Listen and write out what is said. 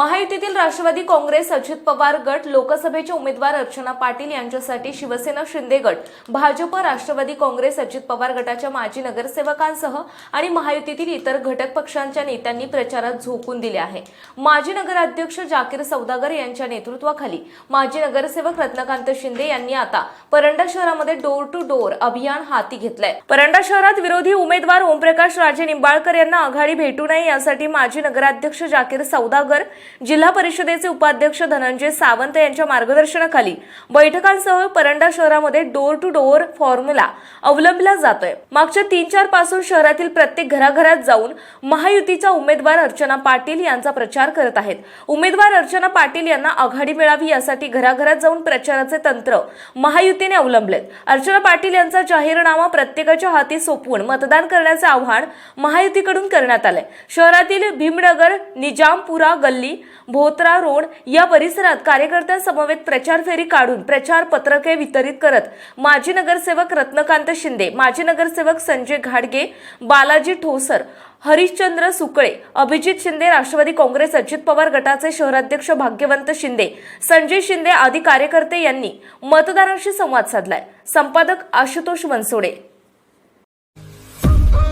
महायुतीतील राष्ट्रवादी काँग्रेस अजित पवार गट लोकसभेचे उमेदवार अर्चना पाटील यांच्यासाठी शिवसेना शिंदे गट भाजप राष्ट्रवादी काँग्रेस अजित पवार गटाच्या माजी नगरसेवकांसह आणि महायुतीतील इतर घटक पक्षांच्या नेत्यांनी प्रचारात झोकून दिले आहे. माजी नगराध्यक्ष जाकीर सौदागर यांच्या नेतृत्वाखाली माजी नगरसेवक रत्नकांत शिंदे यांनी आता परंडा शहरामध्ये डोर टू डोर अभियान हाती घेतलंय. परंडा शहरात विरोधी उमेदवार ओमप्रकाश राजे निंबाळकर यांना आघाडी भेटू नये यासाठी माजी नगराध्यक्ष जाकीर सौदागर जिल्हा परिषदेचे उपाध्यक्ष धनंजय सावंत यांच्या मार्गदर्शनाखाली बैठकांसह परंडा शहरामध्ये डोर टू डोअर फॉर्म्युला अवलंबला जातोय. मागच्या तीन चारपासून शहरातील प्रत्येक घराघरात जाऊन महायुतीच्या उमेदवार अर्चना पाटील यांचा प्रचार करत आहेत. उमेदवार अर्चना पाटील यांना आघाडी मिळावी यासाठी घराघरात जाऊन प्रचाराचे तंत्र महायुतीने अवलंबलेत. अर्चना पाटील यांचा जाहीरनामा प्रत्येकाच्या हाती सोपवून मतदान करण्याचे आवाहन महायुतीकडून करण्यात आलंय. शहरातील भीमनगर निजामपुरा गल्ली भोत्रा रोड या परिसरात कार्यकर्त्यांसमवेत प्रचार फेरी काढून प्रचार पत्रके वितरित करत माजी नगरसेवक रत्नकांत शिंदे माजी नगरसेवक संजय घाडगे बालाजी ठोसर हरिश्चंद्र सुकळे अभिजित शिंदे राष्ट्रवादी काँग्रेस अजित पवार गटाचे शहराध्यक्ष भाग्यवंत शिंदे संजय शिंदे आदी कार्यकर्ते यांनी मतदारांशी संवाद साधलाय. संपादक आशुतोष बनसोडे